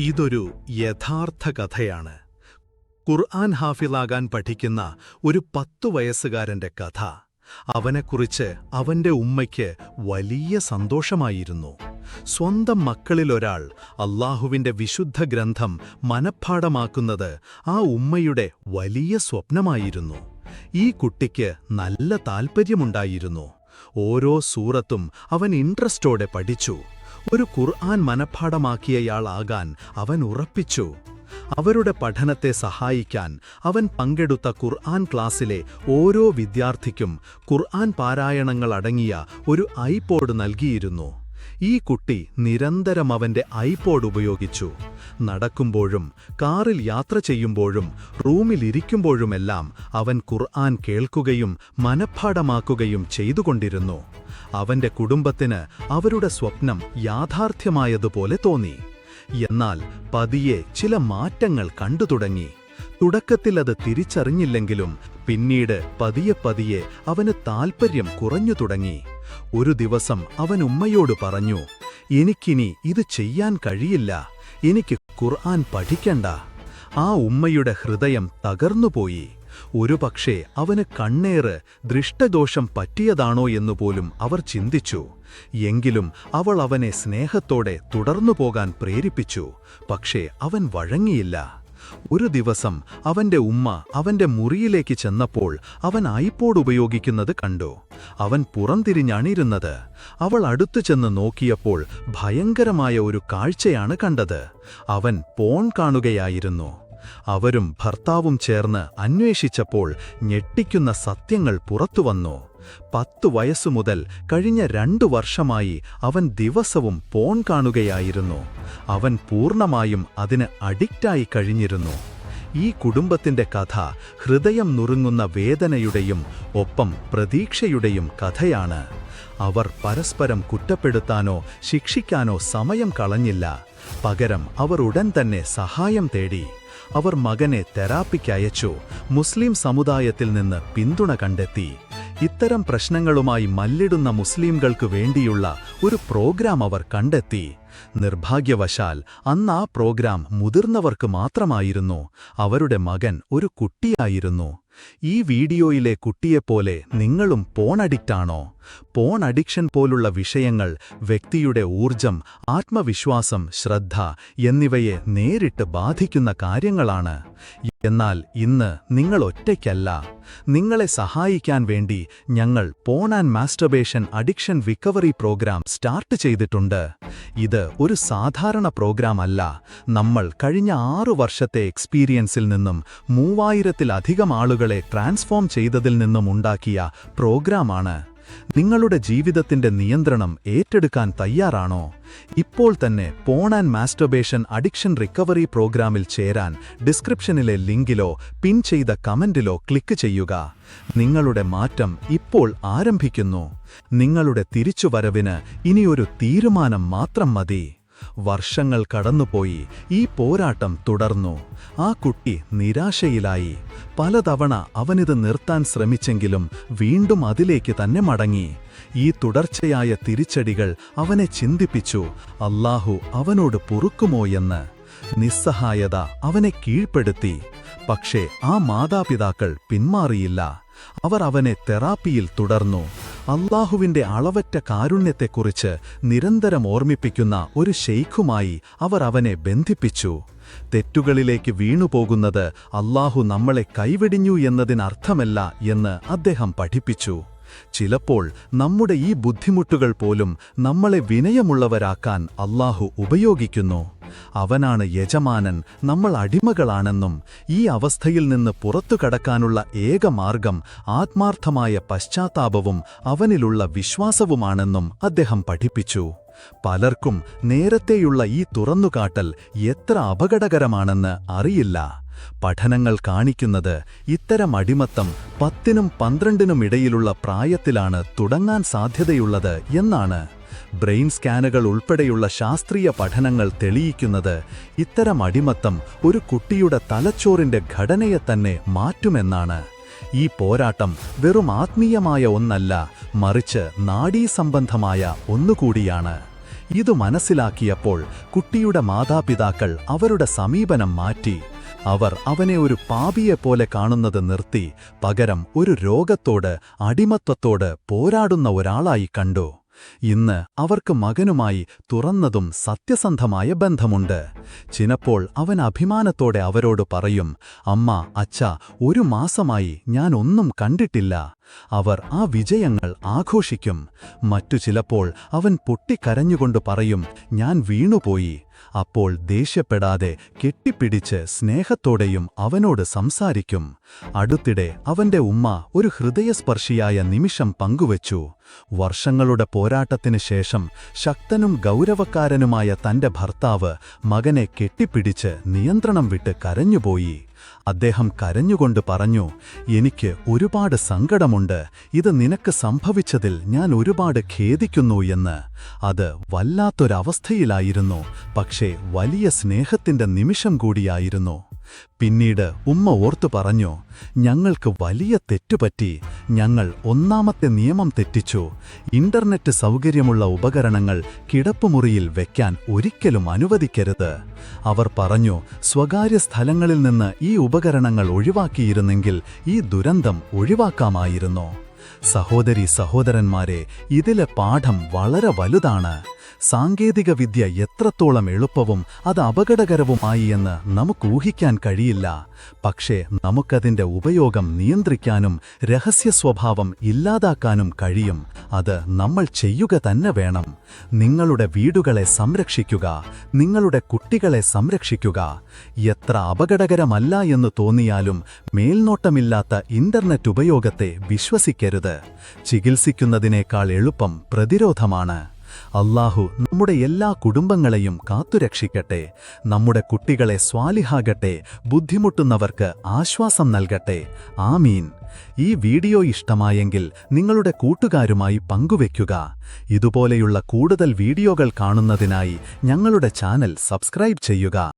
ഇതൊരു യഥാർത്ഥ കഥയാണ്. ഖുർആൻ ഹാഫിളാകാൻ പഠിക്കുന്ന ഒരു പത്തു വയസ്സുകാരന്റെ കഥ. അവനെക്കുറിച്ച് അവന്റെ ഉമ്മയ്ക്ക് വലിയ സന്തോഷമായിരുന്നു. സ്വന്തം മക്കളിലൊരാൾ അള്ളാഹുവിന്റെ വിശുദ്ധ ഗ്രന്ഥം മനഃപ്പാടമാക്കുന്നത് ആ ഉമ്മയുടെ വലിയ സ്വപ്നമായിരുന്നു. ഈ കുട്ടിക്ക് നല്ല താൽപ്പര്യമുണ്ടായിരുന്നു ഓരോ സൂറത്തും അവൻ ഇൻട്രസ്റ്റോടെ പഠിച്ചു. ഒരു ഖുർആൻ മനഃപ്പാടമാക്കിയയാളാകാൻ അവൻ ഉറപ്പിച്ചു. അവരുടെ പഠനത്തെ സഹായിക്കാൻ അവൻ പങ്കെടുത്ത ഖുർആൻ ക്ലാസ്സിലെ ഓരോ വിദ്യാർത്ഥിക്കും ഖുർആൻ പാരായണങ്ങളടങ്ങിയ ഒരു ഐപോഡ് നൽകിയിരുന്നു. ഈ കുട്ടി നിരന്തരം അവന്റെ ഐപോഡ് ഉപയോഗിച്ചു. നടക്കുമ്പോഴും കാറിൽ യാത്ര ചെയ്യുമ്പോഴും റൂമിലിരിക്കുമ്പോഴുമെല്ലാം അവൻ ഖുർആൻ കേൾക്കുകയും മനഃപ്പാടമാക്കുകയും ചെയ്തുകൊണ്ടിരുന്നു. അവന്റെ കുടുംബത്തിന് അവരുടെ സ്വപ്നം യാഥാർത്ഥ്യമായതുപോലെ തോന്നി. എന്നാൽ പതിയെ ചില മാറ്റങ്ങൾ കണ്ടു തുടങ്ങി. തുടക്കത്തിൽ അത് തിരിച്ചറിഞ്ഞില്ലെങ്കിലും പിന്നീട് പതിയെ പതിയെ അവന് താൽപ്പര്യം കുറഞ്ഞു തുടങ്ങി. ഒരു ദിവസം അവൻ ഉമ്മയോട് പറഞ്ഞു എനിക്കിനി ഇത് ചെയ്യാൻ കഴിയില്ല. എനിക്ക് ഖുർആൻ പഠിക്കണ്ട. ആ ഉമ്മയുടെ ഹൃദയം തകർന്നുപോയി. ഒരുപക്ഷേ അവന് കണ്ണേറ് ദൃഷ്ടദോഷം പറ്റിയതാണോ എന്നുപോലും അവർ ചിന്തിച്ചു. എങ്കിലും അവൾ അവനെ സ്നേഹത്തോടെ തുടർന്നു പോകാൻ പ്രേരിപ്പിച്ചു. പക്ഷേ അവൻ വഴങ്ങിയില്ല. ഒരു ദിവസം അവന്റെ ഉമ്മ അവന്റെ മുറിയിലേക്ക് ചെന്നപ്പോൾ അവൻ ഐപോഡ് ഉപയോഗിക്കുന്നത് കണ്ടു. അവൻ പുറംതിരിഞ്ഞണിരുന്നത്. അവൾ അടുത്തു ചെന്ന് നോക്കിയപ്പോൾ ഭയങ്കരമായ ഒരു കാഴ്ചയാണ് കണ്ടത്. അവൻ പോൺ കാണുകയായിരുന്നു. അവരും ഭർത്താവും ചേർന്ന് അന്വേഷിച്ചപ്പോൾ ഞെട്ടിക്കുന്ന സത്യങ്ങൾ പുറത്തുവന്നു പത്തു വയസ്സുമുതൽ കഴിഞ്ഞ രണ്ടു വർഷമായി അവൻ ദിവസവും പോൺ കാണുകയായിരുന്നു. അവൻ പൂർണമായും അതിന് അഡിക്റ്റായി കഴിഞ്ഞിരുന്നു. ഈ കുടുംബത്തിന്റെ കഥ ഹൃദയം നുറുങ്ങുന്ന വേദനയുടെയും ഒപ്പം പ്രതീക്ഷയുടെയും കഥയാണ്. അവർ പരസ്പരം കുറ്റപ്പെടുത്താനോ ശിക്ഷിക്കാനോ സമയം കളഞ്ഞില്ല. പകരം അവർ ഉടൻ തന്നെ സഹായം തേടി. അവർ മകനെ തെറാപ്പിക്കയച്ചു മുസ്ലിം സമുദായത്തിൽ നിന്ന് പിന്തുണ കണ്ടെത്തി. ഇത്തരം പ്രശ്നങ്ങളുമായി മല്ലിടുന്ന മുസ്ലിംകൾക്ക് വേണ്ടിയുള്ള ഒരു പ്രോഗ്രാം അവർ കണ്ടെത്തി. നിർഭാഗ്യവശാൽ അന്ന് ആ പ്രോഗ്രാം മുതിർന്നവർക്ക് മാത്രമായിരുന്നു. അവരുടെ മകൻ ഒരു കുട്ടിയായിരുന്നു. ഈ വീഡിയോയിലെ കുട്ടിയെപ്പോലെ നിങ്ങളും പോൺ അഡിക്റ്റാണോ പോൺ അഡിക്ഷൻ പോലുള്ള വിഷയങ്ങൾ വ്യക്തിയുടെ ഊർജം ആത്മവിശ്വാസം ശ്രദ്ധ എന്നിവയെ നേരിട്ട് ബാധിക്കുന്ന കാര്യങ്ങളാണ്. എന്നാൽ ഇന്ന് നിങ്ങൾ ഒറ്റയ്ക്കല്ല. നിങ്ങളെ സഹായിക്കാൻ വേണ്ടി ഞങ്ങൾ porn and masturbation addiction recovery program start ചെയ്തിട്ടുണ്ട്. ഇത് ഒരു സാധാരണ പ്രോഗ്രാം അല്ല. നമ്മൾ കഴിഞ്ഞ ആറു വർഷത്തെ എക്സ്പീരിയൻസിൽ നിന്നും മൂവായിരത്തിലധികം ആളുകളെ ട്രാൻസ്ഫോം ചെയ്തതിൽ നിന്നും ഉണ്ടാക്കിയ പ്രോഗ്രാമാണ് നിങ്ങളുടെ ജീവിതത്തിന്റെ നിയന്ത്രണം ഏറ്റെടുക്കാൻ തയ്യാറാണോ? ഇപ്പോൾ തന്നെ porn and masturbation addiction recovery പ്രോഗ്രാമിൽ ചേരാൻ ഡിസ്ക്രിപ്ഷനിലെ ലിങ്കിലോ പിൻ ചെയ്ത കമന്റിലോ ക്ലിക്ക് ചെയ്യുക. നിങ്ങളുടെ മാറ്റം ഇപ്പോൾ ആരംഭിക്കുന്നു. നിങ്ങളുടെ തിരിച്ചുവരവിന് ഇനിയൊരു തീരുമാനം മാത്രം മതി. വർഷങ്ങൾ കടന്നുപോയി. ഈ പോരാട്ടം തുടർന്നു. ആ കുട്ടി നിരാശയിലായി. പലതവണ അവനിത് നിർത്താൻ ശ്രമിച്ചെങ്കിലും വീണ്ടും അതിലേക്ക് തന്നെ മടങ്ങി. ഈ തുടർച്ചയായ തിരിച്ചടികൾ അവനെ ചിന്തിപ്പിച്ചു. അല്ലാഹു അവനോട് പൊറുക്കുമോ എന്ന്. നിസ്സഹായത അവനെ കീഴ്പ്പെടുത്തി. പക്ഷേ ആ മാതാപിതാക്കൾ പിന്മാറിയില്ല. അവർ അവനെ തെറാപ്പിയിൽ തുടർന്നു. അള്ളാഹുവിന്റെ അളവറ്റ കാരുണ്യത്തെക്കുറിച്ച് നിരന്തരം ഓർമ്മിപ്പിക്കുന്ന ഒരു ഷെയ്ഖുമായി അവർ അവനെ ബന്ധിപ്പിച്ചു. തെറ്റുകളിലേക്ക് വീണുപോകുന്നത് അല്ലാഹു നമ്മളെ കൈവെടിഞ്ഞു എന്നതിനർത്ഥമല്ല എന്ന് അദ്ദേഹം പഠിപ്പിച്ചു. ചിലപ്പോൾ നമ്മുടെ ഈ ബുദ്ധിമുട്ടുകൾ പോലും നമ്മളെ വിനയമുള്ളവരാക്കാൻ അള്ളാഹു ഉപയോഗിക്കുന്നു. അവനാണ് യജമാനൻ നമ്മൾ അടിമകളാണെന്നും ഈ അവസ്ഥയിൽ നിന്ന് പുറത്തു കടക്കാനുള്ള ഏക മാർഗം ആത്മാർത്ഥമായ പശ്ചാത്താപവും അവനിലുള്ള വിശ്വാസവുമാണെന്നും അദ്ദേഹം പഠിപ്പിച്ചു. പലർക്കും നേരത്തെയുള്ള ഈ തുറന്നുകാട്ടൽ എത്ര അപകടകരമാണെന്ന് അറിയില്ല. പഠനങ്ങൾ കാണിക്കുന്നത് ഇത്തരം അടിമത്തം പത്തിനും പന്ത്രണ്ടിനും ഇടയിലുള്ള പ്രായത്തിലാണ് തുടങ്ങാൻ സാധ്യതയുള്ളത് എന്നാണ് ബ്രെയിൻ സ്കാനുകൾ ഉൾപ്പെടെയുള്ള ശാസ്ത്രീയ പഠനങ്ങൾ തെളിയിക്കുന്നത് ഇത്തരം അടിമത്തം ഒരു കുട്ടിയുടെ തലച്ചോറിന്റെ ഘടനയെ തന്നെ മാറ്റുമെന്നാണ്. ഈ പോരാട്ടം വെറും ആത്മീയമായ ഒന്നല്ല മറിച്ച് നാഡീസംബന്ധമായ ഒന്നുകൂടിയാണ്. ഇതു മനസ്സിലാക്കിയപ്പോൾ കുട്ടിയുടെ മാതാപിതാക്കൾ അവരുടെ സമീപനം മാറ്റി. അവർ അവനെ ഒരു പാപിയെപ്പോലെ കാണുന്നത് നിർത്തി പകരം ഒരു രോഗത്തോട് അടിമത്വത്തോട് പോരാടുന്ന ഒരാളായി കണ്ടു. ഇന്ന് അവർക്ക് മകനുമായി തുറന്നതും സത്യസന്ധമായ ബന്ധമുണ്ട്. ചിലപ്പോൾ അവൻ അഭിമാനത്തോടെ അവരോട് പറയും അമ്മ അച്ഛ ഒരു മാസമായി ഞാൻ ഒന്നും കണ്ടിട്ടില്ല. അവർ ആ വിജയങ്ങൾ ആഘോഷിക്കും. മറ്റു ചിലപ്പോൾ അവൻ പൊട്ടിക്കരഞ്ഞുകൊണ്ട് പറയും ഞാൻ വീണുപോയി. അപ്പോൾ ദേഷ്യപ്പെടാതെ കെട്ടിപ്പിടിച്ച് സ്നേഹത്തോടെയും അവനോട് സംസാരിക്കും. അടുത്തിടെ അവന്റെ ഉമ്മ ഒരു ഹൃദയസ്പർശിയായ നിമിഷം പങ്കുവച്ചു. വർഷങ്ങളുടെ പോരാട്ടത്തിനു ശേഷം ശക്തനും ഗൗരവക്കാരനുമായ തന്റെ ഭർത്താവ് മകനെ കെട്ടിപ്പിടിച്ച് നിയന്ത്രണം വിട്ട് കരഞ്ഞുപോയി. അദ്ദേഹം കരഞ്ഞുകൊണ്ട് പറഞ്ഞു എനിക്ക് ഒരുപാട് സങ്കടമുണ്ട്. ഇത് നിനക്ക് സംഭവിച്ചതിൽ ഞാൻ ഒരുപാട് ഖേദിക്കുന്നു എന്ന്. അത് വല്ലാത്തൊരവസ്ഥയിലായിരുന്നു. പക്ഷേ വലിയ സ്നേഹത്തിന്റെ നിമിഷം കൂടിയായിരുന്നു. പിന്നീട് ഉമ്മ ഓർത്തു പറഞ്ഞു ഞങ്ങൾക്ക് വലിയ തെറ്റുപറ്റി. ഞങ്ങൾ ഒന്നാമത്തെ നിയമം തെറ്റിച്ചു. ഇന്റർനെറ്റ് സൗകര്യമുള്ള ഉപകരണങ്ങൾ കിടപ്പുമുറിയിൽ വെക്കാൻ ഒരിക്കലും അനുവദിക്കരുത്. അവർ പറഞ്ഞു സ്വകാര്യ സ്ഥലങ്ങളിൽ നിന്ന് ഈ ഉപകരണങ്ങൾ ഒഴിവാക്കിയിരുന്നെങ്കിൽ ഈ ദുരന്തം ഒഴിവാക്കാമായിരുന്നു. സഹോദരി സഹോദരന്മാരെ ഇതിലെ പാഠം വളരെ വലുതാണ്. സാങ്കേതികവിദ്യ എത്രത്തോളം എളുപ്പവും അത് അപകടകരവുമായി എന്ന് നമുക്ക് ഊഹിക്കാൻ കഴിയില്ല. പക്ഷേ നമുക്കതിന്റെ ഉപയോഗം നിയന്ത്രിക്കാനും രഹസ്യ സ്വഭാവം ഇല്ലാതാക്കാനും കഴിയും. അത് നമ്മൾ ചെയ്യുക തന്നെ വേണം. നിങ്ങളുടെ വീടുകളെ സംരക്ഷിക്കുക നിങ്ങളുടെ കുട്ടികളെ സംരക്ഷിക്കുക. എത്ര അപകടകരമല്ല എന്ന് തോന്നിയാലും മേൽനോട്ടമില്ലാത്ത ഇന്റർനെറ്റ് ഉപയോഗത്തെ വിശ്വസിക്കരുത്. ചികിത്സിക്കുന്നതിനേക്കാൾ എളുപ്പം പ്രതിരോധമാണ്. അല്ലാഹു നമ്മുടെ എല്ലാ കുടുംബങ്ങളെയും കാത്തുരക്ഷിക്കട്ടെ. നമ്മുടെ കുട്ടികളെ സ്വാലിഹാകട്ടെ. ബുദ്ധിമുട്ടുന്നവർക്ക് ആശ്വാസം നൽകട്ടെ. ആമീൻ. ഈ വീഡിയോ ഇഷ്ടമായെങ്കിൽ നിങ്ങളുടെ കൂട്ടുകാരുമായി പങ്കുവയ്ക്കുക. ഇതുപോലെയുള്ള കൂടുതൽ വീഡിയോകൾ കാണുന്നതിനായി ഞങ്ങളുടെ ചാനൽ സബ്സ്ക്രൈബ് ചെയ്യുക.